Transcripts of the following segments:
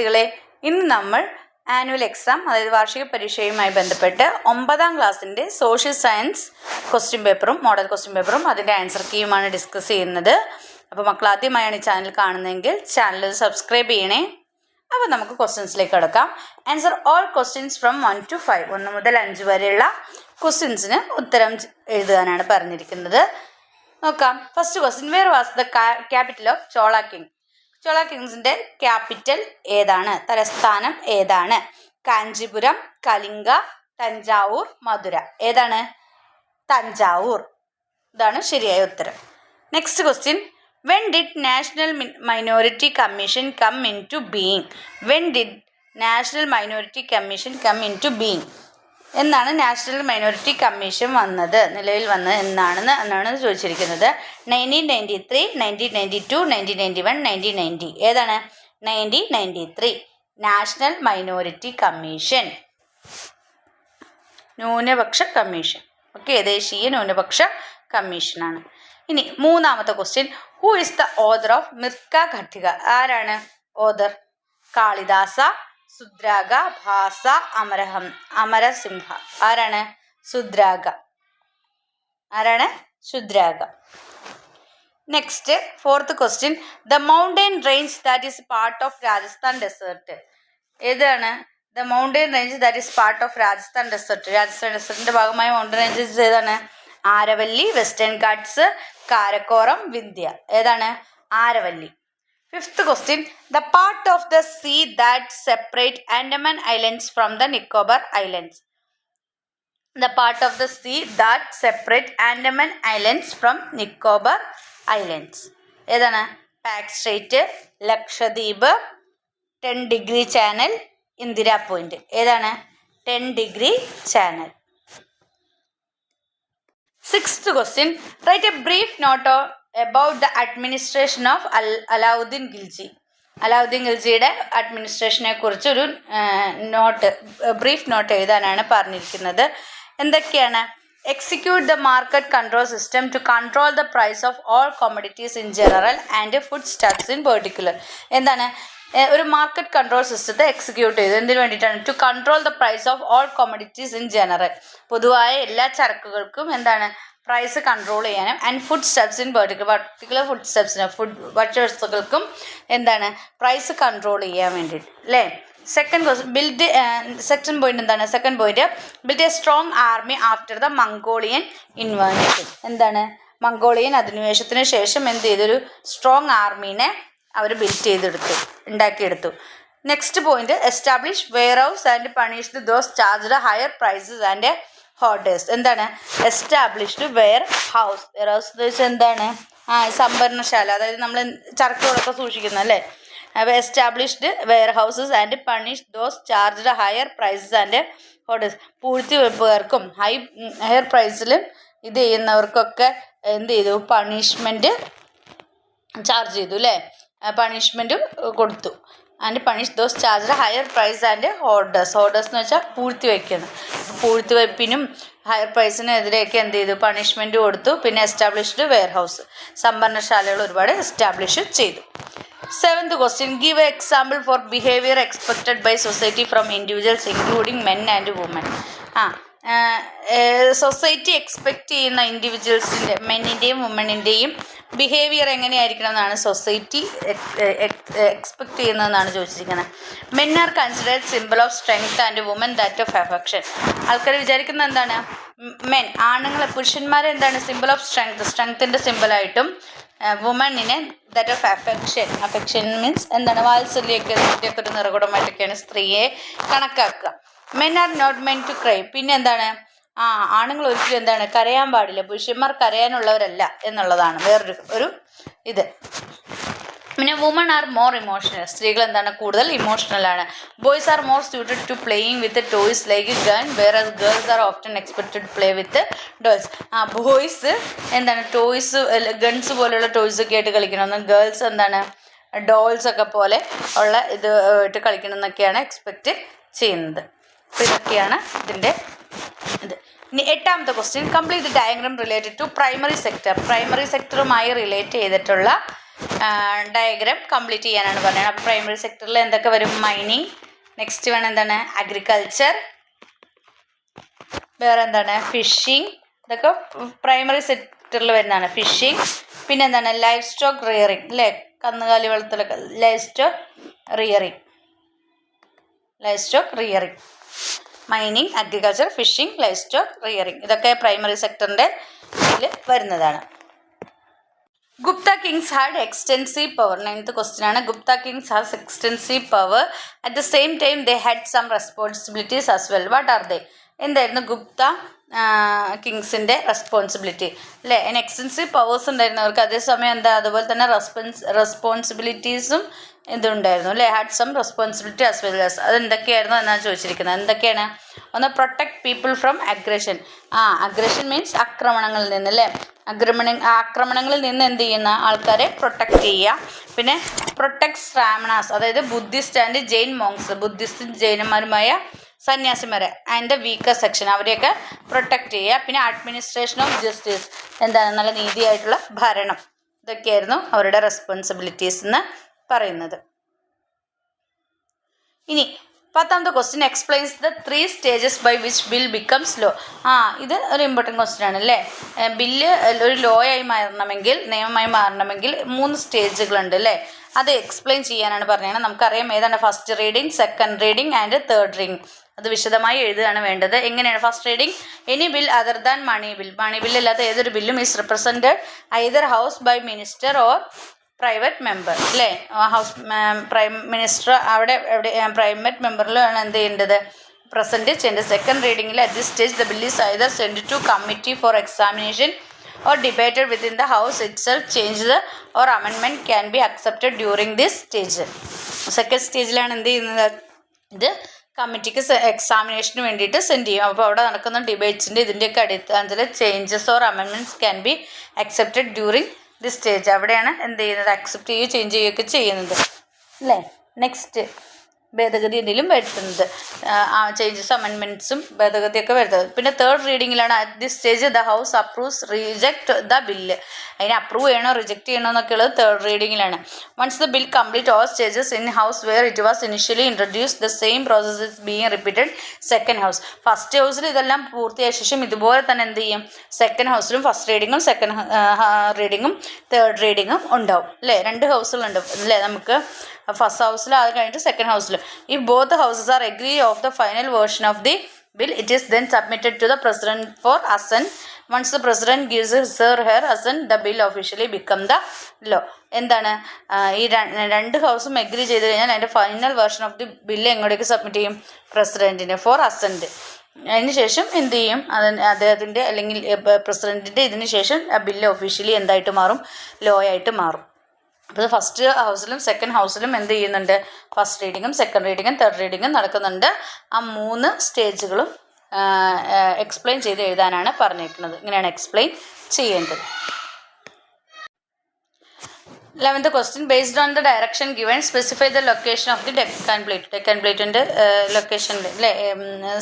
വിദ്യാർത്ഥികളെ ഇന്ന് നമ്മൾ ആനുവൽ എക്സാം അതായത് വാർഷിക പരീക്ഷയുമായി ബന്ധപ്പെട്ട് ഒമ്പതാം ക്ലാസ്സിൻ്റെ സോഷ്യൽ സയൻസ് ക്വസ്റ്റ്യൻ പേപ്പറും മോഡൽ ക്വസ്റ്റ്യൻ പേപ്പറും അതിൻ്റെ ആൻസർ കീയുമാണ് ഡിസ്കസ് ചെയ്യുന്നത് അപ്പോൾ മക്കൾ ആദ്യമായാണ് ഈ ചാനൽ കാണുന്നതെങ്കിൽ ചാനൽ സബ്സ്ക്രൈബ് ചെയ്യണേ അപ്പോൾ നമുക്ക് ക്വസ്റ്റ്യൻസിലേക്ക് കിടക്കാം answer all questions from one to five ഒന്ന് മുതൽ അഞ്ച് വരെയുള്ള ക്വസ്റ്റ്യൻസിന് ഉത്തരം എഴുതാനാണ് പറഞ്ഞിരിക്കുന്നത് നോക്കാം first question where was the capital of Chola king Chola കിങ്സിന്റെ capital ഏതാണ് തലസ്ഥാനം ഏതാണ് കാഞ്ചിപുരം കലിംഗ തഞ്ചാവൂർ മധുര ഏതാണ് തഞ്ചാവൂർ ഇതാണ് ശരിയായ ഉത്തരം next question when did national minority commission come into being when did national minority commission come into being എന്നാണ് നാഷണൽ മൈനോറിറ്റി കമ്മീഷൻ വന്നത് നിലവിൽ വന്നത് എന്നാണെന്ന് എന്നാണ് ചോദിച്ചിരിക്കുന്നത് nineteen ninety three nineteen ninety two nineteen ninety one nineteen ninety ഏതാണ് nineteen ninety three national minority commission ന്യൂനപക്ഷ commission okay ദേശീയ ന്യൂനപക്ഷ കമ്മീഷനാണ് ഇനി മൂന്നാമത്തെ question who is the author of Mricchakatika ആരാണ് ഓദർ കാളിദാസ സുദ്രാഗ ഭാസ അമരഹം അമരസിംഹ ആരാണ് സുദ്രാഗ ആരാണ് Shudraka next fourth question the mountain range that is part of Rajasthan desert ഏതാണ് the mountain range that is part of Rajasthan desert Rajasthan ഡെസേർട്ടിന്റെ ഭാഗമായ mountain ranges ഏതാണ് Aravalli western ghats Karakoram Vindhya ഏതാണ് Aravalli fifth question the part of the sea that separate Andaman islands from the Nicobar islands the part of the sea that separate Andaman islands from Nicobar islands ഏതാണ് Palk strait Lakshadweep ten degree channel Indira point ഏതാണ് ten degree channel six question write a brief note on about the administration of Al Alauddin Khilji Alauddin ഖിൽജിയുടെ അഡ്മിനിസ്ട്രേഷനെ കുറിച്ച് ഒരു note brief note എഴുതാനാണ് പറഞ്ഞിരിക്കുന്നത് എന്തൊക്കെയാണ് execute the market control system to control the price of all commodities in general and food stuffs in particular എന്താണ് ഒരു market control സിസ്റ്റത്തെ execute ചെയ്തു എന്തിനു വേണ്ടിയിട്ടാണ് to control the price of all commodities in general പൊതുവായ എല്ലാ ചരക്കുകൾക്കും എന്താണ് പ്രൈസ് കൺട്രോൾ ചെയ്യാനും and food in particular particular food സ്റ്റെപ്സിന് food ഭക്ഷ്യവസ്തുക്കൾക്കും എന്താണ് പ്രൈസ് കൺട്രോൾ ചെയ്യാൻ വേണ്ടിയിട്ട് അല്ലേ second quest build second point എന്താണ് second point build a strong army after the Mongolian invasion എന്താണ് മംഗോളിയൻ അധിനിവേശത്തിന് ശേഷം എന്ത് ചെയ്തൊരു സ്ട്രോങ് ആർമീനെ അവർ ബിൽഡ് ചെയ്തെടുത്തു ഉണ്ടാക്കിയെടുത്തു next point establish warehouse and punished those charged higher prices and hoarders എന്താണ് established warehouse warehouse എന്ന് വെച്ചാൽ എന്താണ് ആ സംഭരണശാല അതായത് നമ്മൾ ചർക്കുകളൊക്കെ സൂക്ഷിക്കുന്നത് അല്ലേ അപ്പോൾ established warehouses and punish those charged higher prices and hoarders പൂഴ്ത്തി വെപ്പുകാർക്കും ഹൈ ഹയർ പ്രൈസിലും ഇത് ചെയ്യുന്നവർക്കൊക്കെ എന്ത് ചെയ്തു പണിഷ്മെൻറ്റ് ചാർജ് ചെയ്തു അല്ലേ പണിഷ്മെൻറ്റും കൊടുത്തു and punish those charged higher price and hoarders hoarders എന്ന് വെച്ചാൽ പൂഴ്ത്തി വയ്ക്കുന്നത് പൂഴ്ത്തി വയ്പ്പിനും ഹയർ പ്രൈസിനെതിരെയൊക്കെ എന്ത് ചെയ്തു പണിഷ്മെൻ്റ് കൊടുത്തു പിന്നെ എസ്റ്റാബ്ലിഷ്ഡ് വെയർഹൗസ് സംഭരണശാലകൾ ഒരുപാട് എസ്റ്റാബ്ലിഷ് ചെയ്തു seventh question give example for behaviour expected by society from individuals including men and women ആ സൊസൈറ്റി എക്സ്പെക്റ്റ് ചെയ്യുന്ന ഇൻഡിവിജ്വൽസിൻ്റെ മെന്നിൻ്റെയും വുമണിൻ്റെയും ബിഹേവിയർ എങ്ങനെയായിരിക്കണം എന്നാണ് സൊസൈറ്റി എക്സ്പെക്ട് ചെയ്യുന്നതെന്നാണ് ചോദിച്ചിരിക്കുന്നത് men are considered symbol of strength and woman that of affection ആൾക്കാർ വിചാരിക്കുന്നത് എന്താണ് മെൻ ആണുങ്ങളെ പുരുഷന്മാരെ എന്താണ് സിമ്പിൾ ഓഫ് സ്ട്രെങ്ത് സ്ട്രെങ്ത്തിൻ്റെ സിമ്പിളായിട്ടും വുമണിനെ that of affection affection means എന്താണ് വാത്സല്യൊക്കെ ഒരു നിറകുടമായിട്ടൊക്കെയാണ് സ്ത്രീയെ കണക്കാക്കുക men are not meant to cry പിന്നെ എന്താണ് ആ ആണുങ്ങൾ ഒരിക്കലും എന്താണ് കരയാൻ പാടില്ല പുരുഷന്മാർ കരയാനുള്ളവരല്ല എന്നുള്ളതാണ് വേറൊരു ഒരു ഇത് പിന്നെ വുമൺ ആർ മോർ ഇമോഷണൽ സ്ത്രീകൾ എന്താണ് കൂടുതൽ ഇമോഷണൽ ആണ് boys are more suited to playing with toys like gun whereas girls are often expected play with toys ആ ബോയ്സ് എന്താണ് ടോയ്സ് ഗൺസ് പോലെയുള്ള ടോയ്സ് ഒക്കെ ആയിട്ട് കളിക്കണമെന്ന് ഗേൾസ് എന്താണ് ഡോൾസ് ഒക്കെ പോലെ ഉള്ള ഇത് ആയിട്ട് കളിക്കണം എന്നൊക്കെയാണ് എക്സ്പെക്റ്റ് ചെയ്യുന്നത് അപ്പോൾ ഇതൊക്കെയാണ് ഇതിൻ്റെ ഇത് ഇനി എട്ടാമത്തെ question complete diagram related to primary sector primary സെക്ടറുമായി relate ചെയ്തിട്ടുള്ള ഡയഗ്രാം കംപ്ലീറ്റ് ചെയ്യാനാണ് പറയുന്നത് അപ്പോൾ പ്രൈമറി സെക്ടറിൽ എന്തൊക്കെ വരും മൈനിങ് നെക്സ്റ്റ് വേണം എന്താണ് അഗ്രികൾച്ചർ വേറെ എന്താണ് ഫിഷിംഗ് ഇതൊക്കെ പ്രൈമറി സെക്ടറിൽ വരുന്നതാണ് ഫിഷിംഗ് പിന്നെ എന്താണ് ലൈഫ് സ്റ്റോക്ക് റിയറിങ് അല്ലേ കന്നുകാലി വളർത്തലൊക്കെ livestock rearing livestock rearing mining agriculture fishing livestock rearing ഇതൊക്കെ പ്രൈമറി സെക്ടറിൻ്റെ വരുന്നതാണ് Gupta kings had extensive power ninth question ആണ് Gupta kings has extensive power at the same time they had some responsibilities as well what are they എന്തായിരുന്നു ഗുപ്ത കിങ്സിൻ്റെ responsibility അല്ലേ extensive powers ഉണ്ടായിരുന്നവർക്ക് അതേസമയം എന്താ അതുപോലെ തന്നെ റെസ്പോൺസ് റെസ്പോൺസിബിലിറ്റീസും ഇതുണ്ടായിരുന്നു അല്ലേ had some responsibility as well as എന്തൊക്കെയായിരുന്നു എന്നാണ് ചോദിച്ചിരിക്കുന്നത് എന്തൊക്കെയാണ് ഒന്ന് പ്രൊട്ടക്ട് പീപ്പിൾ ഫ്രം അഗ്രഷൻ ആ അഗ്രഷൻ മീൻസ് ആക്രമണങ്ങളിൽ നിന്ന് അല്ലേ അക്രമണ ആക്രമണങ്ങളിൽ നിന്ന് എന്ത് ചെയ്യുന്ന ആൾക്കാരെ പ്രൊട്ടക്റ്റ് ചെയ്യുക പിന്നെ പ്രൊട്ടക്ട് സ്രാമണാസ് അതായത് Buddhist and Jain monks Buddhist ജൈനന്മാരുമായ സന്യാസിമാരെ ആൻഡ് വീക്കർ സെക്ഷൻ അവരെയൊക്കെ പ്രൊട്ടക്റ്റ് ചെയ്യുക പിന്നെ അഡ്മിനിസ്ട്രേഷൻ ഓഫ് ജസ്റ്റിസ് എന്താണ് നല്ല നീതിയായിട്ടുള്ള ഭരണം ഇതൊക്കെയായിരുന്നു അവരുടെ റെസ്പോൺസിബിലിറ്റീസ് എന്ന് പറയുന്നത് ഇനി പത്താമത് question explains the three stages by which bill becomes law ആ ഇത് ഒരു ഇമ്പോർട്ടൻറ്റ് ക്വസ്റ്റ്യൻ ആണ് അല്ലേ ബില്ല് ഒരു ലോ ആയി മാറണമെങ്കിൽ നിയമമായി മാറണമെങ്കിൽ മൂന്ന് സ്റ്റേജുകളുണ്ട് അല്ലേ അത് എക്സ്പ്ലെയിൻ ചെയ്യാനാണ് പറഞ്ഞത് നമുക്കറിയാം ഏതാണ് first reading second reading and third reading അത് വിശദമായി എഴുതുകയാണ് വേണ്ടത് എങ്ങനെയാണ് first reading any bill other than money bill money bill അല്ലാതെ ഏതൊരു ബില്ലും is represented either house by minister or private member അല്ലേ ഹൗസ് പ്രൈം മിനിസ്റ്റർ അവിടെ എവിടെ പ്രൈവറ്റ് മെമ്പറിലാണ് എന്ത് ചെയ്യേണ്ടത് പ്രസൻറ്റ് ചെയ്യേണ്ടത് second റീഡിങ്ങിൽ at this stage the bill is either send to committee for examination or debated within the house self change the or amendment can be accepted during this stage second സ്റ്റേജിലാണ് എന്ത് ചെയ്യുന്നത് ഇത് കമ്മിറ്റിക്ക് എക്സാമിനേഷന് വേണ്ടിയിട്ട് send ചെയ്യും അപ്പോൾ അവിടെ നടക്കുന്ന ഡിബേറ്റ്സിൻ്റെ ഇതിൻ്റെയൊക്കെ അടിസ്ഥാനത്തിൽ changes or amendments can be accepted during the stage അവിടെയാണ് എന്ത് ചെയ്യുന്നത് അക്സെപ്റ്റ് ചെയ്യുകയോ ചേഞ്ച് ചെയ്യുകയൊക്കെ ചെയ്യുന്നത് അല്ലേ നെക്സ്റ്റ് ഭേദഗതി എന്തെങ്കിലും വരുത്തുന്നത് ആ ചേഞ്ചസ് അമെൻമെൻറ്റ്സും ഭേദഗതിയൊക്കെ വരുത്തുന്നത് പിന്നെ third റീഡിങ്ങിലാണ് at this stage the house approves reject the bill അതിനെ അപ്രൂവ് ചെയ്യണോ റിജക്ട് ചെയ്യണോ എന്നൊക്കെ ഉള്ളത് third റീഡിങ്ങിലാണ് once the bill complete all stages in house where it was initially introduce the same process is being repeated second house first ഹൗസിൽ ഇതെല്ലാം പൂർത്തിയായ ശേഷം ഇതുപോലെ തന്നെ എന്ത് ചെയ്യും സെക്കൻഡ് ഹൗസിലും ഫസ്റ്റ് റീഡിങ്ങും സെക്കൻഡ് റീഡിങ്ങും തേർഡ് റീഡിങ്ങും ഉണ്ടാവും അല്ലേ രണ്ട് ഹൗസുകളുണ്ട് അല്ലേ നമുക്ക് ഫസ്റ്റ് ഹൗസിൽ അത് കഴിഞ്ഞിട്ട് സെക്കൻഡ് ഹൗസിൽ ഈ both houses are agree of the final version of the bill it is then submitted to the president for assent once the president gives his her assent the bill officially become the law എന്താണ് ഈ രണ്ട് ഹൗസും agree ചെയ്ത് കഴിഞ്ഞാൽ അതിൻ്റെ final version of the bill എങ്ങോട്ടേക്ക് submit ചെയ്യും പ്രസിഡന്റിന് four assent അതിനുശേഷം എന്ത് ചെയ്യും അത് അദ്ദേഹത്തിൻ്റെ അല്ലെങ്കിൽ പ്രസിഡന്റിൻ്റെ ഇതിന് ശേഷം ആ ബില്ല് ഒഫീഷ്യലി എന്തായിട്ട് മാറും ലോ ആയിട്ട് മാറും അപ്പോൾ ഫസ്റ്റ് ഹൗസിലും സെക്കൻഡ് ഹൗസിലും എന്ത് ചെയ്യുന്നുണ്ട് ഫസ്റ്റ് റീഡിങ്ങും സെക്കൻഡ് റീഡിങ്ങും തേർഡ് റീഡിങ്ങും നടക്കുന്നുണ്ട് ആ മൂന്ന് സ്റ്റേജുകളും എക്സ്പ്ലെയിൻ ചെയ്ത് എഴുതാനാണ് പറഞ്ഞിരിക്കുന്നത് ഇങ്ങനെയാണ് എക്സ്പ്ലെയിൻ ചെയ്യേണ്ടത് eleventh question based on the direction given specify the location of the Deccan plate Deccan പ്ലേറ്റിൻ്റെ ലൊക്കേഷനിൽ അല്ലേ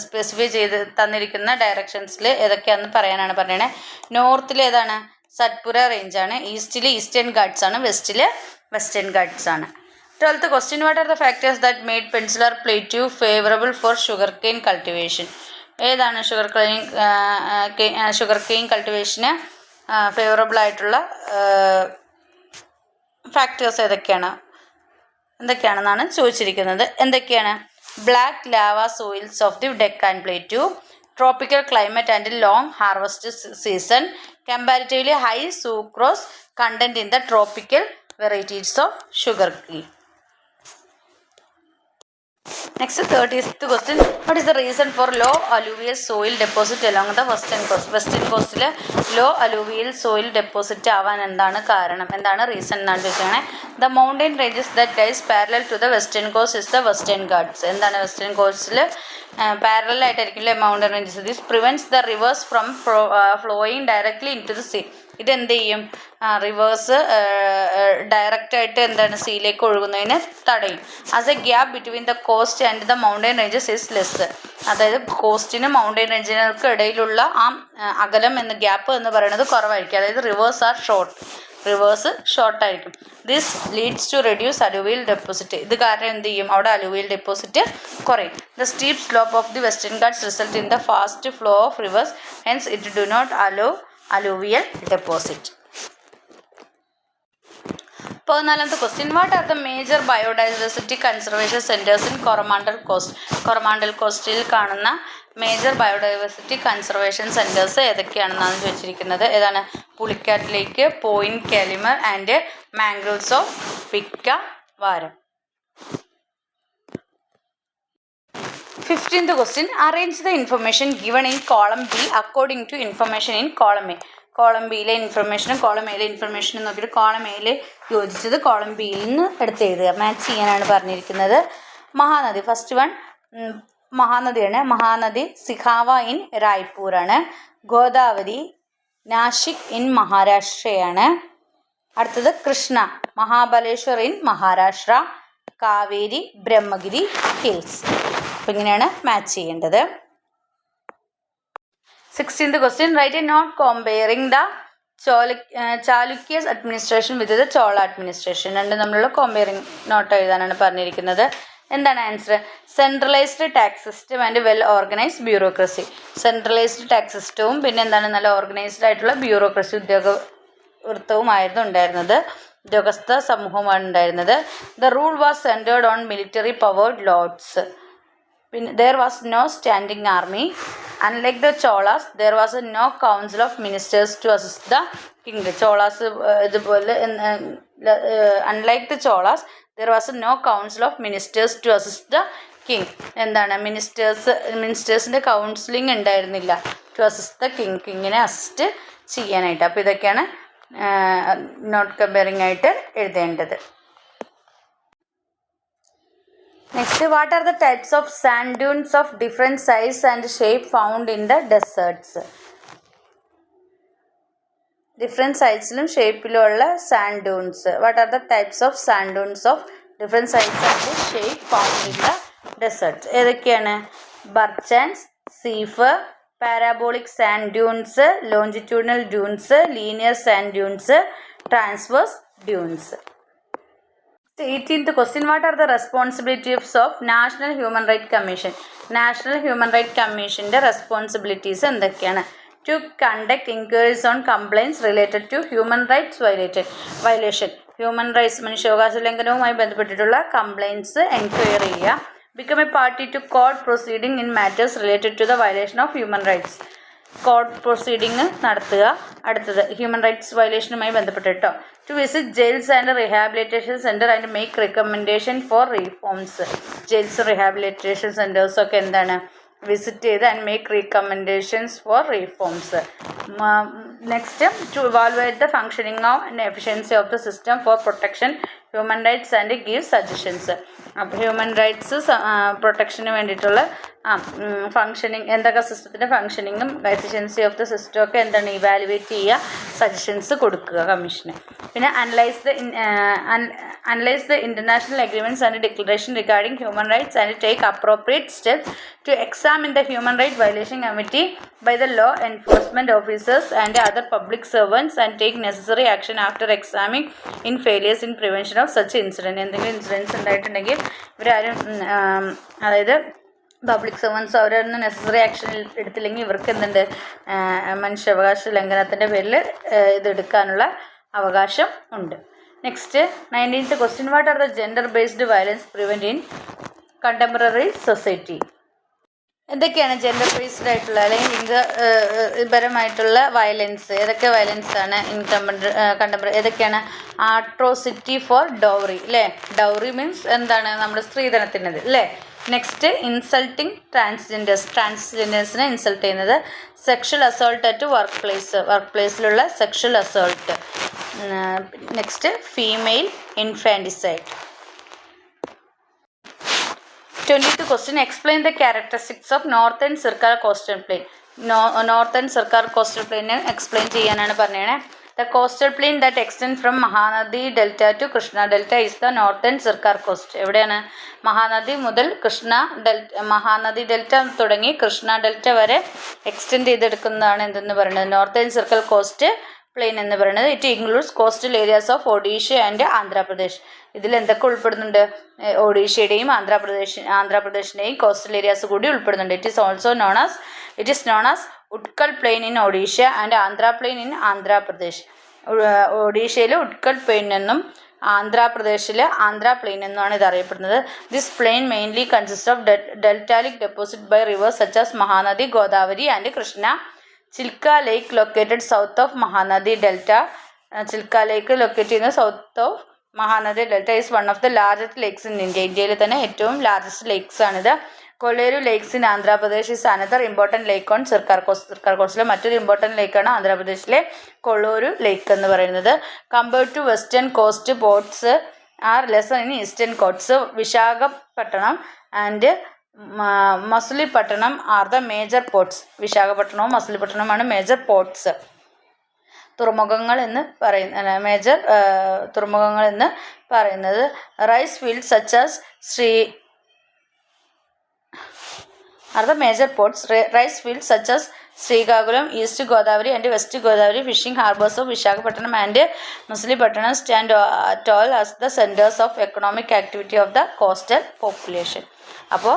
സ്പെസിഫൈ ചെയ്ത് തന്നിരിക്കുന്ന ഡയറക്ഷൻസിൽ ഏതൊക്കെയാണെന്ന് പറയാനാണ് പറയണേ നോർത്തിൽ ഏതാണ് സത്പുര റേഞ്ചാണ് ഈസ്റ്റിൽ ഈസ്റ്റേൺ ഗാർഡ്സ് ആണ് വെസ്റ്റിൽ വെസ്റ്റേൺ ഗാർഡ്സ് ആണ് twelfth question what are the factors that made peninsular plateau favourable for sugarcane cultivation ഏതാണ് ഷുഗർ കെയിൻ ഷുഗർ കെയിൻ കൾട്ടിവേഷന് ഫേവറബിൾ ആയിട്ടുള്ള ഫാക്ടേഴ്സ് ഏതൊക്കെയാണ് എന്തൊക്കെയാണെന്നാണ് ചോദിച്ചിരിക്കുന്നത് എന്തൊക്കെയാണ് black lava soils of the Deccan plateau tropical climate and long harvest season comparatively high sucrose content in the tropical varieties of sugar cane. Next thirteenth question what is the reason for low alluvial soil deposit along the western coast western കോസ്റ്റിൽ low alluvial soil deposit ആവാൻ എന്താണ് കാരണം എന്താണ് reason എന്നാണ് ചോദിക്കണേ the mountain ranges the lies parallel to the western coast is the western Ghats എന്താണ് western കോസ്റ്റിൽ പാരലായിട്ടായിരിക്കില്ലേ mountain ranges this prevents the rivers from flowing directly into the sea ഇത് എന്ത് ചെയ്യും റിവേഴ്സ് ഡയറക്റ്റായിട്ട് എന്താണ് സീയിലേക്ക് ഒഴുകുന്നതിന് തടയും as a gap between the coast coast and the mountain ranges is less അതായത് കോസ്റ്റിനും മൗണ്ടൈൻ റേഞ്ചിനൊക്കെ ഇടയിലുള്ള ആ അകലം എന്ന ഗ്യാപ്പ് എന്ന് പറയുന്നത് കുറവായിരിക്കും അതായത് റിവേഴ്സ് ആർ ഷോർട്ട് റിവേഴ്സ് ഷോർട്ടായിരിക്കും this leads to reduce alluvial deposit ഇത് കാരണം എന്ത് ചെയ്യും അവിടെ അലുവിയൽ ഡെപ്പോസിറ്റ് കുറയും the steep slope of the western guards result in the fast flow of rivers hence it do not allow alluvial deposit പതിനാലാമത്തെ question what are the major biodiversity conservation centres in Coromandel coast Coromandel കോസ്റ്റിൽ കാണുന്ന major biodiversity conservation centres ഏതൊക്കെയാണെന്നാണ് ചോദിച്ചിരിക്കുന്നത് ഏതാണ് Pulicat lake point Calimere and mangroves of Pichavaram fifteenth question arrange the information given in column B according to information in column A column ബിയിലെ ഇൻഫർമേഷനും column എയിലെ ഇൻഫർമേഷനും നോക്കിയിട്ട് column എയിൽ യോജിച്ചത് കോളം ബിയിൽ നിന്ന് എടുത്ത് എഴുതുക മാച്ച് ചെയ്യാനാണ് പറഞ്ഞിരിക്കുന്നത് മഹാനദി ഫസ്റ്റ് വൺ മഹാനദിയാണ് മഹാനദി സിഖാവ ഇൻ ആണ് ഗോദാവരി നാഷിക് ഇൻ മഹാരാഷ്ട്രയാണ് അടുത്തത് കൃഷ്ണ മഹാബലേശ്വർ ഇൻ മഹാരാഷ്ട്ര കാവേരി ബ്രഹ്മഗിരി ഹിൽസ് അപ്പോൾ ഇങ്ങനെയാണ് മാച്ച് ചെയ്യേണ്ടത് sixteenth question write a note comparing the Chola Chalukyas administration with the Chola administration രണ്ട് നമ്മളുള്ള കോമ്പയറിംഗ് നോട്ട് എഴുതാനാണ് പറഞ്ഞിരിക്കുന്നത് എന്താണ് answer centralised tax system and well organised bureaucracy centralised tax സിസ്റ്റവും പിന്നെ എന്താണ് നല്ല ഓർഗനൈസ്ഡ് ആയിട്ടുള്ള ബ്യൂറോക്രസി ഉദ്യോഗ വൃത്തവുമായിരുന്നു ഉണ്ടായിരുന്നത് ഉദ്യോഗസ്ഥ സമൂഹമാണ് ഉണ്ടായിരുന്നത് the rule was centred on military powered lords പിന്നെ there was no standing army unlike the Cholas there was a no council of ministers to assist the king Cholas ഇതുപോലെ unlike the Cholas there was a no council of ministers to assist the king എന്താണ് ministers മിനിസ്റ്റേഴ്സിൻ്റെ counselling ഉണ്ടായിരുന്നില്ല to assist the king കിങ്ങിനെ assist ചെയ്യാനായിട്ട് അപ്പോൾ ഇതൊക്കെയാണ് note comparing ആയിട്ട് എഴുതേണ്ടത് next what are the types of sand dunes of different size and shape found in the deserts different സൈസിലും ഷേപ്പിലുമുള്ള sand dunes what are the types of sand dunes of different size and shape found in the deserts ഏതൊക്കെയാണ് barchans seif parabolic sand dunes longitudinal dunes linear sand dunes transverse dunes eighteenth question what are the responsibilities of national human right commission national human right കമ്മീഷൻ്റെ responsibilities എന്തൊക്കെയാണ് to conduct inquiries on complaints related to human rights violated violation human rights മനുഷ്യാവകാശ ലംഘനവുമായി ബന്ധപ്പെട്ടിട്ടുള്ള complaints enquire ചെയ്യുക become a party to court proceeding in matters related to the violation of human rights court proceeding നടത്തുക അടുത്തത് human rights വയലേഷനുമായി ബന്ധപ്പെട്ടിട്ടോ to visit jails and rehabilitation centre and make recommendation for reforms jails rehabilitation സെൻറ്റേഴ്സൊക്കെ എന്താണ് visit ചെയ്ത് and make recommendations for reforms next to evaluate the functioning of and efficiency of the system for protection human rights and give suggestions അപ്പോൾ human rights പ്രൊട്ടക്ഷന് വേണ്ടിയിട്ടുള്ള ആ functioning എന്തൊക്കെ സിസ്റ്റത്തിൻ്റെ ഫങ്ഷനിങ്ങും efficiency of the system ഒക്കെ എന്താണ് ഇവാലുവേറ്റ് ചെയ്യുക സജഷൻസ് കൊടുക്കുക കമ്മീഷന് പിന്നെ analyse the analyse the international agreements and declaration regarding human rights and take appropriate steps to examine the human right violation committee by the law enforcement officers and other public servants and take necessary action after examining in failures in prevention of such incident എന്തെങ്കിലും incidents ഉണ്ടായിട്ടുണ്ടെങ്കിൽ പറയും ഇവരാരും അതായത് public servants അവരൊന്നും necessary action എടുത്തില്ലെങ്കിൽ ഇവർക്ക് എന്തുണ്ട് മനുഷ്യാവകാശ ലംഘനത്തിൻ്റെ പേരിൽ ഇതെടുക്കാനുള്ള അവകാശം ഉണ്ട് next nineteenth question what are the gender based violence prevent in contemporary society എന്തൊക്കെയാണ് ജെൻഡർ ബേസ്ഡ് ആയിട്ടുള്ള അല്ലെങ്കിൽ ലിംഗ പരമായിട്ടുള്ള വയലൻസ് ഏതൊക്കെ വയലൻസ് ആണ് ഇൻ കമ്പറ കണ്ടംപറ ഏതൊക്കെയാണ് ആട്രോസിറ്റി ഫോർ ഡൗറി അല്ലേ ഡൗറി മീൻസ് എന്താണ് നമ്മുടെ സ്ത്രീധനത്തിൻ്റെ അല്ലേ നെക്സ്റ്റ് ഇൻസൾട്ടിങ് ട്രാൻസ്ജെൻഡേഴ്സ് ട്രാൻസ്ജെൻഡേഴ്സിനെ ഇൻസൾട്ട് ചെയ്യുന്നത് sexual assault at work place work പ്ലേസിലുള്ള sexual assault next female infanticide twenty two question explain the characteristics of northern Circar coastal plain northern Circar coastal പ്ലെയിനെ explain ചെയ്യാനാണ് പറഞ്ഞത് the coastal plain that extend from Mahanadi delta to Krishna delta is the northern Circar coast എവിടെയാണ് മഹാനദി മുതൽ Krishna delta Mahanadi delta തുടങ്ങി Krishna delta വരെ extend ചെയ്തെടുക്കുന്നതാണ് എന്തെന്ന് പറയുന്നത് northern circle coast plain എന്ന് പറയുന്നത് it includes coastal areas of Odisha and Andhra Pradesh ഇതിൽ എന്തൊക്കെ ഉൾപ്പെടുന്നുണ്ട് ഒഡീഷയുടെയും ആന്ധ്രാപ്രദേശ് ആന്ധ്രാപ്രദേശിൻ്റെയും കോസ്റ്റൽ ഏരിയാസ് കൂടി ഉൾപ്പെടുന്നുണ്ട് it is also known as it is known as Utkal plain in Odisha and Andhra plain in Andhra Pradesh ഒഡീഷയിലെ ഉട്കൽ പ്ലെയിൻ എന്നും ആന്ധ്രാപ്രദേശിലെ ആന്ധ്രാ പ്ലെയിൻ എന്നാണ് ഇത് അറിയപ്പെടുന്നത് this plain mainly consist of deltaic deposit by rivers such as Mahanadi Godavari and Krishna Chilka lake located south of Mahanadi delta Chilka lake locate ചെയ്യുന്ന south of Mahanadi delta is one of the largest lakes in India ഇന്ത്യയിലെ തന്നെ ഏറ്റവും largest lakes ആണിത് Kolleru lakes in Andhra Pradesh is another important lake on Circar coast സിർക്കാർകോസിലെ മറ്റൊരു important ലേക്കാണ് ആന്ധ്രാപ്രദേശിലെ Kolleru lake എന്ന് പറയുന്നത് compared to western coast ports are lesser in eastern coasts Visakhapatnam and Masulipatnam are the major ports വിശാഖപട്ടണവും മസിലിപട്ടണവുമാണ് മേജർ പോർട്ട്സ് തുറമുഖങ്ങൾ എന്ന് പറയുന്ന മേജർ തുറമുഖങ്ങൾ എന്ന് പറയുന്നത് rice field such as Sri are the major ports rice field such as Srikakulam east Godavari and west Godavari fishing harbours of Visakhapatnam and Masulipatnam stand tall as the centres of economic activity of the coastal population അപ്പോൾ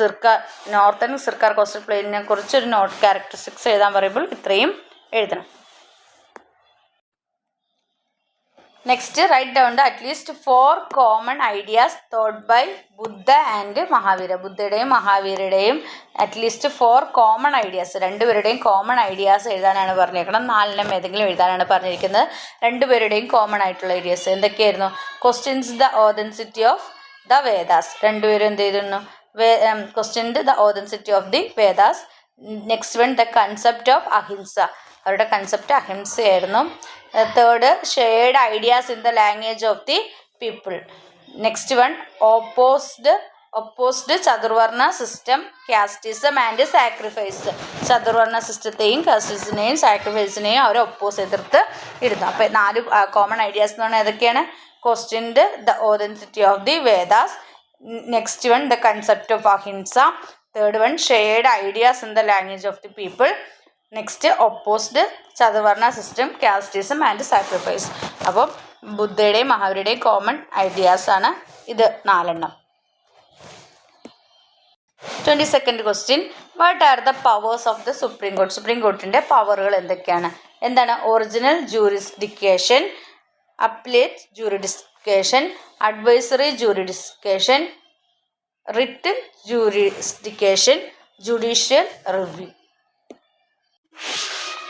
Circar northern Circar coastal പ്ലെയിനിനെ കുറിച്ച് ഒരു not characteristics എഴുതാൻ പറയുമ്പോൾ ഇത്രയും എഴുതണം next write down the at least four common ideas thought by Buddha and Mahavira ബുദ്ധയുടെയും മഹാവീരയുടെയും at least four common ideas രണ്ടുപേരുടെയും common ideas എഴുതാനാണ് പറഞ്ഞേക്കണം നാലിനും ഏതെങ്കിലും എഴുതാനാണ് പറഞ്ഞിരിക്കുന്നത് രണ്ടുപേരുടെയും കോമൺ ആയിട്ടുള്ള ഐഡിയാസ് എന്തൊക്കെയായിരുന്നു questions the authenticity of the Vedas രണ്ടുപേരും എന്ത് ചെയ്തിരുന്നു questioned the authenticity of the Vedas next one the concept of ahimsa അവരുടെ concept അഹിംസയായിരുന്നു third shared ideas in the language of the people next one opposed opposed chaturvarna system casteism and sacrifice chaturvarna സിസ്റ്റത്തെയും കാസ്റ്റിസിനെയും സാക്രിഫൈസിനെയും അവർ oppose എതിർത്ത് ഇടുന്നു അപ്പോൾ നാല് common uh, ideas എന്ന് പറഞ്ഞാൽ ഏതൊക്കെയാണ് questioned the authenticity of the Vedas next one the concept of ahimsa third one shared ideas in the language of the people next opposed chaturvarna system casteism and sacrifice അപ്പോൾ ബുദ്ധയുടെയും മഹാവരുടെയും common ideas ആണ് ഇത് നാലെണ്ണം twenty second question what are the powers of the supreme court supreme കോർട്ടിൻ്റെ പവറുകൾ എന്തൊക്കെയാണ് എന്താണ് original jurisdiction appellate ജൂറിഡിസ് jurisdiction advisory jurisdiction writ jurisdiction judicial review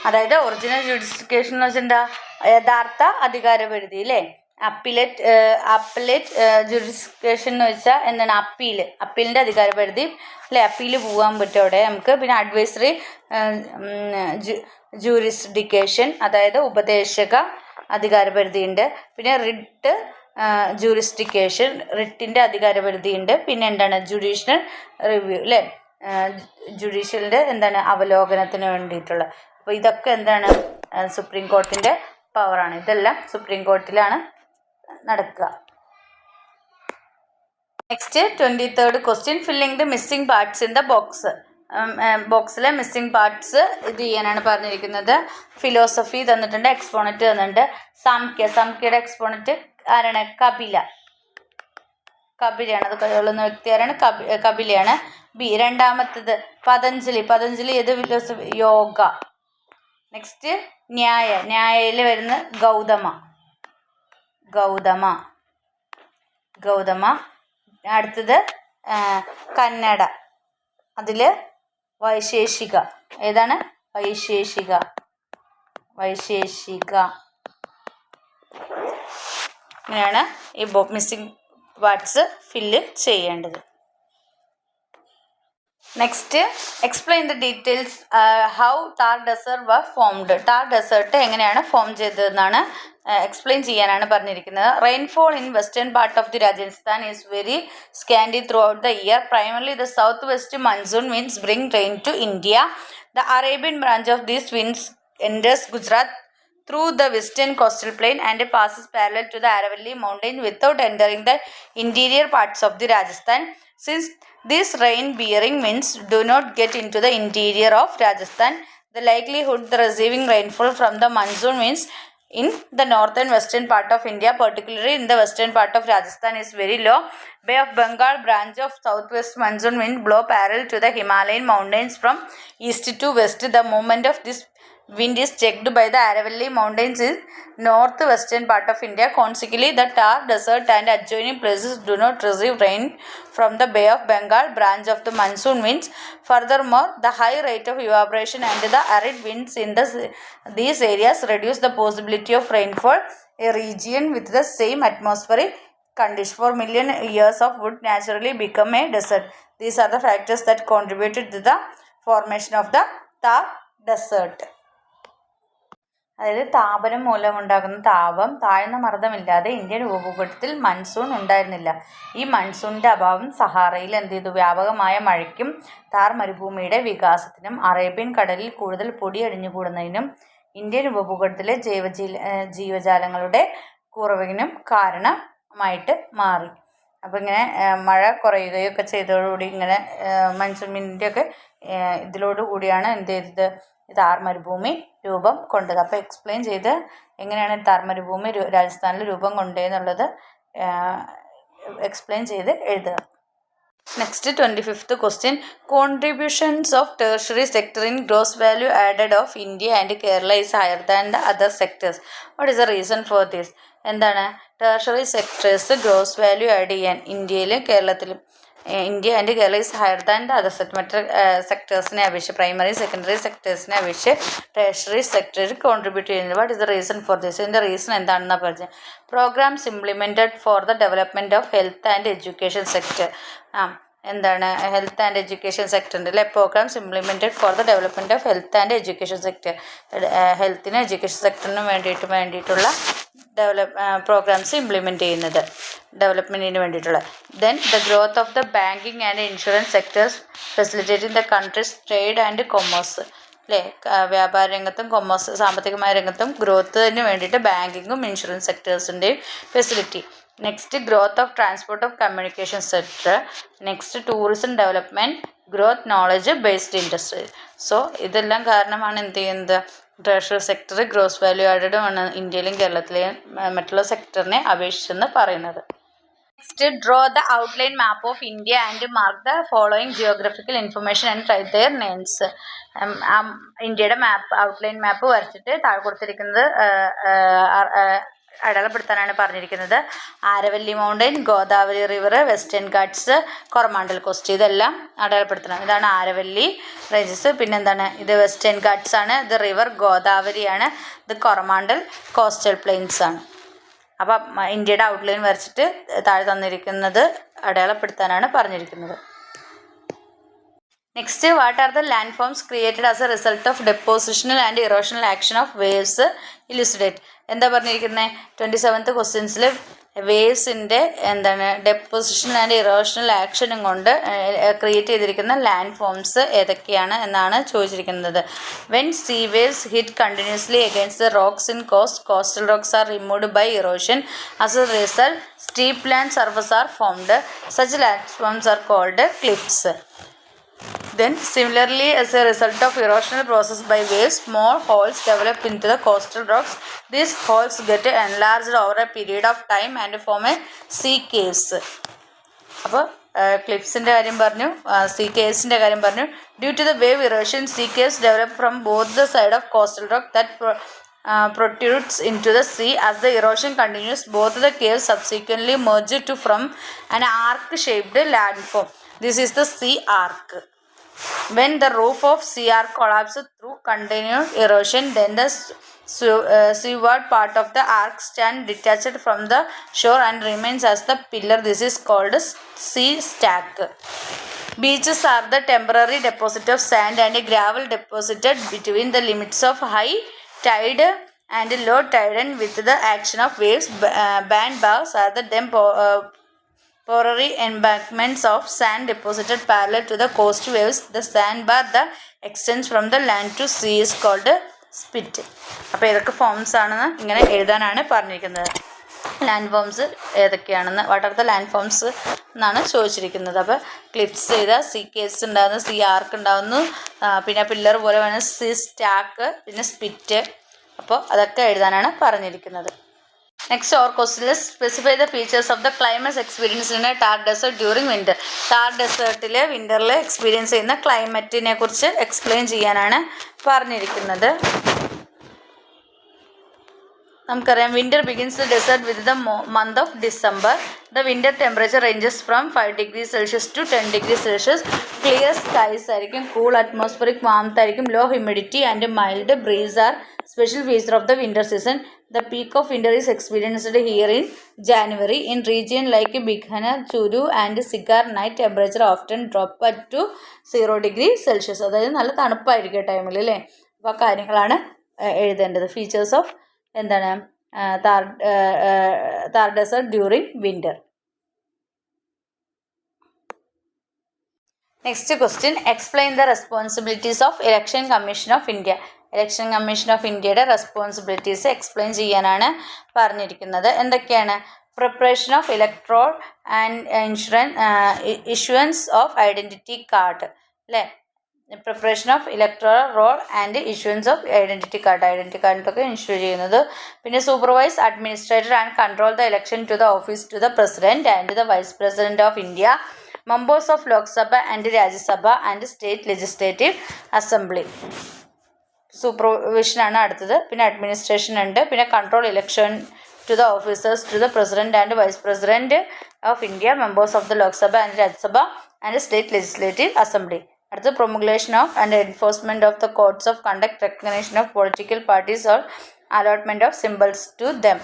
അതായത് ഒറിജിനൽ ജുഡിസ്റ്റിക്കേഷൻ എന്ന് വെച്ചിട്ടുണ്ടാ യഥാർത്ഥ അധികാരപരിധി അല്ലേ അപ്പിലേറ്റ് അപ്പിലേറ്റ് ജുഡിസ്റ്റിക്കേഷൻ എന്ന് വെച്ചാൽ എന്താണ് അപ്പീൽ അപ്പീലിൻ്റെ അധികാരപരിധി അല്ലെ അപ്പീല് പോകാൻ പറ്റും അവിടെ നമുക്ക് പിന്നെ അഡ്വൈസറി ജൂറിസ്ഡിക്കേഷൻ അതായത് ഉപദേശക അധികാരപരിധിയുണ്ട് പിന്നെ റിട്ട് ജൂറിസ്റ്റിക്കേഷൻ റിട്ടിൻ്റെ അധികാരപരിധിയുണ്ട് പിന്നെ എന്താണ് ജുഡീഷ്യൽ റിവ്യൂ അല്ലേ ജുഡീഷ്യലിൻ്റെ എന്താണ് അവലോകനത്തിന് വേണ്ടിയിട്ടുള്ള അപ്പോൾ ഇതൊക്കെ എന്താണ് സുപ്രീം കോർട്ടിൻ്റെ പവറാണ് ഇതെല്ലാം സുപ്രീം കോർട്ടിലാണ് നടക്കുക next twenty third question filling the missing parts in the box ബോക്സിലെ മിസ്സിംഗ് പാർട്സ് ഇത് ചെയ്യാനാണ് പറഞ്ഞിരിക്കുന്നത് ഫിലോസഫി തന്നിട്ടുണ്ട് എക്സ്പോണറ്റ് തന്നിട്ടുണ്ട് സാംഖ്യ സാംഖ്യയുടെ എക്സ്പോണറ്റ് ആരാണ് കപില കപിലയാണ് അത് കൊള്ളുന്ന വ്യക്തി ആരാണ് കപി കപിലയാണ് ബി രണ്ടാമത്തത് പതഞ്ജലി പതഞ്ജലി ഏത് ഫിലോസഫി യോഗ നെക്സ്റ്റ് ന്യായ ന്യായയിൽ വരുന്ന ഗൗതമ ഗൗതമ ഗൗതമ അടുത്തത് കന്നഡ അതിൽ വൈശേഷിക ഏതാണ് വൈശേഷിക വൈശേഷിക ഇങ്ങനെയാണ് ഈ മിസ്സിങ് പാർട്സ് ഫില്ല് ചെയ്യേണ്ടത് next explain the details how Thar desert was formed Thar desert എങ്ങനെയാണ് ഫോം ചെയ്തതെന്നാണ് എക്സ്പ്ലെയിൻ uh, ചെയ്യാനാണ് പറഞ്ഞിരിക്കുന്നത് rainfall in western part of the Rajasthan is very scanty throughout the year primarily the south west monsoon winds bring rain to India the Arabian branch of these winds enters Gujarat through the western coastal plain and passes parallel to the Aravalli mountain without entering the interior parts of the Rajasthan. Since these rain bearing winds do not get into the interior of Rajasthan, the likelihood the receiving rainfall from the monsoon winds in the northern western part of India, particularly in the western part of Rajasthan, is very low. Bay of Bengal branch of southwest monsoon wind blow parallel to the Himalayan mountains from east to west. The movement of this Wind is checked by the Aravalli Mountains in northwestern part of India. Consequently, the Tar Desert and adjoining places do not receive rain from the Bay of Bengal branch of the monsoon winds. Furthermore, the high rate of evaporation and the arid winds in the, these areas reduce the possibility of rainfall. A region with the same atmospheric conditions for million years of would naturally become a desert. These are the factors that contributed to the formation of the Thar Desert. അതായത് താപനം ഉണ്ടാകുന്ന താപം താഴ്ന്ന മർദ്ദമില്ലാതെ Indian ഉപഭൂപടത്തിൽ monsoon ഉണ്ടായിരുന്നില്ല ഈ മൺസൂണിൻ്റെ അഭാവം സഹാറയിൽ എന്ത് ചെയ്തു വ്യാപകമായ മഴയ്ക്കും താർ മരുഭൂമിയുടെ വികാസത്തിനും അറേബ്യൻ കടലിൽ കൂടുതൽ പൊടിയടിഞ്ഞുകൂടുന്നതിനും ഇന്ത്യൻ ഉപഭൂപടത്തിലെ ജൈവജീ ജീവജാലങ്ങളുടെ കുറവിനും കാരണമായിട്ട് മാറി അപ്പോൾ ഇങ്ങനെ മഴ കുറയുകയൊക്കെ ചെയ്തതോടുകൂടി ഇങ്ങനെ മൺസൂൺ മിൻ്റെ കൂടിയാണ് എന്ത് ചെയ്തത് താർ മരുഭൂമി രൂപം കൊണ്ടത് അപ്പോൾ എക്സ്പ്ലെയിൻ ചെയ്ത് എങ്ങനെയാണ് താർ മരുഭൂമി രാജസ്ഥാനിൽ രൂപം കൊണ്ടതെന്നുള്ളത് എക്സ്പ്ലെയിൻ ചെയ്ത് എഴുതുക next twenty fifth question contributions of tertiary sector in gross value added of India and Kerala is higher than the other sectors what is the reason for this എന്താണ് tertiary sectors gross value add ചെയ്യാൻ ഇന്ത്യയിലും കേരളത്തിലും India and Kerala is higher than the other sector സെക്ടേഴ്സിനെ അപേക്ഷിച്ച് primary secondary സെക്ടേഴ്സിനെ അപേക്ഷിച്ച് tertiary സെക്ടറിൽ contribute ചെയ്യുന്നത് what is the reason for this ഇതിൻ്റെ റീസൺ എന്താണെന്ന് പറഞ്ഞത് programmes implemented for the development of health and education sector ആ എന്താണ് ഹെൽത്ത് ആൻഡ് എഡ്യൂക്കേഷൻ സെക്ടറിൻ്റെ അല്ലെ programmes implemented for the development of health and education sector ഹെൽത്തിനും education സെക്ടറിനും വേണ്ടിയിട്ട് വേണ്ടിയിട്ടുള്ള ഡെവലപ്പ് പ്രോഗ്രാംസ് ഇംപ്ലിമെൻറ്റ് ചെയ്യുന്നത് ഡെവലപ്മെൻറ്റിന് വേണ്ടിയിട്ടുള്ള then the growth of the banking and insurance sectors facilitating the countries trade and commerce അല്ലേ വ്യാപാര രംഗത്തും കൊമേഴ്സ് സാമ്പത്തികമായ രംഗത്തും ഗ്രോത്തിന് വേണ്ടിയിട്ട് ബാങ്കിങ്ങും insurance സെക്ടേഴ്സിൻ്റെയും facility next growth of transport of communication sector next tourism development growth knowledge based industry so ഇതെല്ലാം കാരണമാണ് എന്ത് ചെയ്യുന്നത് ട്രഷറി സെക്ടർ ഗ്രോസ് വാല്യൂ ആഡഡുമാണ് ഇന്ത്യയിലും കേരളത്തിലെയും മറ്റുള്ള സെക്ടറിനെ അപേക്ഷിച്ചെന്ന് പറയുന്നത് next draw the outline map of India and mark the following geographical information and try their names ഇന്ത്യയുടെ മാപ്പ് ഔട്ട്ലൈൻ മാപ്പ് വരച്ചിട്ട് താഴെ കൊടുത്തിരിക്കുന്നത് അടയാളപ്പെടുത്താനാണ് പറഞ്ഞിരിക്കുന്നത് Aravalli mountain Godavari river western Ghats Coromandel coast ഇതെല്ലാം അടയാളപ്പെടുത്തണം ഇതാണ് ആരവല്ലി റേഞ്ചസ് പിന്നെന്താണ് ഇത് വെസ്റ്റേൺ ഘാട്ട്സ് ആണ് ഇത് റിവർ ഗോദാവരിയാണ് ഇത് കൊറമാണ്ടൽ കോസ്റ്റൽ പ്ലെയിൻസ് ആണ് അപ്പം ഇന്ത്യയുടെ ഔട്ട്ലൈൻ വരച്ചിട്ട് താഴെ തന്നിരിക്കുന്നത് അടയാളപ്പെടുത്താനാണ് പറഞ്ഞിരിക്കുന്നത് next what are the land forms created as a result of depositional and erosional action of waves illustrate എന്താ പറഞ്ഞിരിക്കുന്നത് ട്വൻറ്റി സെവൻത്ത് ക്വസ്റ്റ്യൻസിൽ വേവ്സിൻ്റെ എന്താണ് ഡെപ്പോസിഷൻ ആൻഡ് ഇറോഷണൽ ആക്ഷനും കൊണ്ട് ക്രിയേറ്റ് ചെയ്തിരിക്കുന്ന ലാൻഡ് ഫോംസ് ഏതൊക്കെയാണ് എന്നാണ് ചോദിച്ചിരിക്കുന്നത് when sea waves hit continuously against the rocks in coast coastal rocks are removed by erosion as a result steep land surface are formed such land forms are called cliffs Then similarly as a result of erosional process by waves, more holes develop into the coastal rocks. These holes get enlarged over a period of time and form a sea caves. അപ്പോൾ ക്ലിപ്സിൻ്റെ കാര്യം പറഞ്ഞു sea കേവ്സിൻ്റെ കാര്യം പറഞ്ഞു due to the wave erosion sea caves develop from both the side of coastal rock that protrudes into the sea as the erosion continues both the caves subsequently merge to from an arc shaped landform this is the sea arc When the roof of CR collapses through continued erosion, then the uh, seaward part of the arc stands detached from the shore and remains as the pillar. This is called sea stack. Beaches are the temporary deposit of sand and gravel deposited between the limits of high tide and low tide and with the action of waves. Uh, bars are the dam uh, porphyry of sand deposited parallel to the coast waves the sand bar the extends from the land to sea is called spit അപ്പോൾ ഏതൊക്കെ forms ആണെന്ന് ഇങ്ങനെ എഴുതാനാണ് പറഞ്ഞിരിക്കുന്നത് land forms ഏതൊക്കെയാണെന്ന് what are the land forms എന്നാണ് ചോദിച്ചിരിക്കുന്നത് അപ്പോൾ ക്ലിപ്സ് ചെയ്ത സി കേസ് ഉണ്ടാകുന്നു സി ആർക്ക് ഉണ്ടാകുന്നു പിന്നെ പില്ലർ പോലെ വേണം സി സ്റ്റാക്ക് പിന്നെ സ്പിറ്റ് അപ്പോൾ അതൊക്കെ എഴുതാനാണ് പറഞ്ഞിരിക്കുന്നത് next our question is specify the features of the climates experienced in Thar desert during during Thar ഡെസേർട്ടിൽ desertൽ വിൻ്ററിൽ എക്സ്പീരിയൻസ് ചെയ്യുന്ന ക്ലൈമറ്റിനെ കുറിച്ച് എക്സ്പ്ലെയിൻ ചെയ്യാനാണ് പറഞ്ഞിരിക്കുന്നത് നമുക്കറിയാം winter begins the desert with the month of December the winter temperature ranges from five degree Celsius to ten degree Celsius clear skies ആയിരിക്കും cool atmospheric വാമത്തായിരിക്കും low humidity and mild breeze are special feature of the winter season the peak of India is experienced here in January in region like Bikaner Churu and Sikar night temperature of ten drop at to zero degree Celsius അതായത് നല്ല തണുപ്പായിരിക്കും ടൈമിൽ അല്ലേ അപ്പോൾ ആ കാര്യങ്ങളാണ് എഴുതേണ്ടത് features of എന്താണ് Thar Thar desert during winter next question explain the responsibilities of election commission of India election commission of ഇന്ത്യയുടെ റെസ്പോൺസിബിലിറ്റീസ് എക്സ്പ്ലെയിൻ ചെയ്യാനാണ് പറഞ്ഞിരിക്കുന്നത് എന്തൊക്കെയാണ് preparation of electoral and insurance issuance of identity card അല്ലേ preparation of electoral roll and issuance of identity card identity കാർഡൊക്കെ insure ചെയ്യുന്നത് പിന്നെ supervise administrator and control the election to the office to the president and the vice president of India members of Lok Sabha and Rajya Sabha and state legislative assembly സൂപ്പർവിഷനാണ് അടുത്തത് പിന്നെ administration ഉണ്ട് പിന്നെ control election to the officers to the president and vice president of India members of the Lok Sabha and Rajya Sabha and state legislative assembly അടുത്തത് promulgation of and enforcement of the codes of conduct recognition of political parties or allotment of symbols to them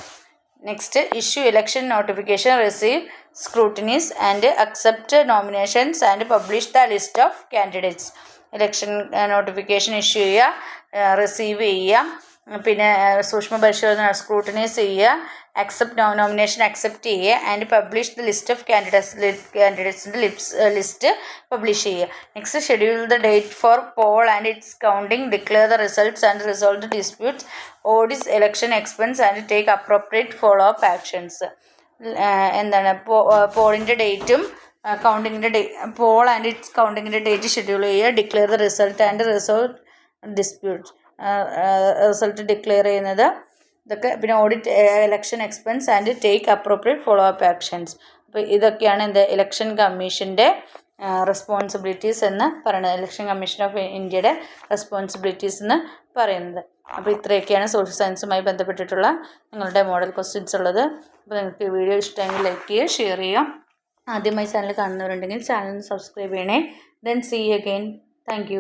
next issue election notification receive scrutinies and accept nominations and publish the list of candidates election notification issue ചെയ്യുക receive uh, ചെയ്യുക uh, പിന്നെ uh, സൂക്ഷ്മ പരിശോധന scrutinise ചെയ്യുക accept nomination accept ചെയ്യുക and publish the list of candidates കാൻഡിഡേറ്റ്സിൻ്റെ lips list publish ചെയ്യുക next schedule the date for poll and its counting declare the results and resolve the disputes audit election expense and take appropriate follow up actions എന്താണ് പോളിൻ്റെ ഡേറ്റും കൗണ്ടിങ്ങിൻ്റെ day poll and its കൗണ്ടിങ്ങിൻ്റെ date schedule ചെയ്യുക declare the result and result dispute result declare ചെയ്യുന്നത് ഇതൊക്കെ പിന്നെ audit election expense and take appropriate follow up actions അപ്പോൾ ഇതൊക്കെയാണ് എന്ത് ഇലക്ഷൻ കമ്മീഷൻ്റെ റെസ്പോൺസിബിലിറ്റീസ് എന്ന് പറയുന്നത് ഇലക്ഷൻ കമ്മീഷൻ ഓഫ് ഇന്ത്യയുടെ റെസ്പോൺസിബിലിറ്റീസ് എന്ന് പറയുന്നത് അപ്പോൾ ഇത്രയൊക്കെയാണ് സോഷ്യൽ സയൻസുമായി ബന്ധപ്പെട്ടിട്ടുള്ള നിങ്ങളുടെ മോഡൽ ക്വസ്റ്റ്യൻസ് ഉള്ളത് അപ്പോൾ നിങ്ങൾക്ക് വീഡിയോ ഇഷ്ടമെങ്കിൽ ലൈക്ക് ചെയ്യുക ഷെയർ ചെയ്യുക ആദ്യമായി ചാനൽ കാണുന്നവരുണ്ടെങ്കിൽ ചാനൽ സബ്സ്ക്രൈബ് ചെയ്യണേ ദെൻ സീ അഗെയിൻ താങ്ക്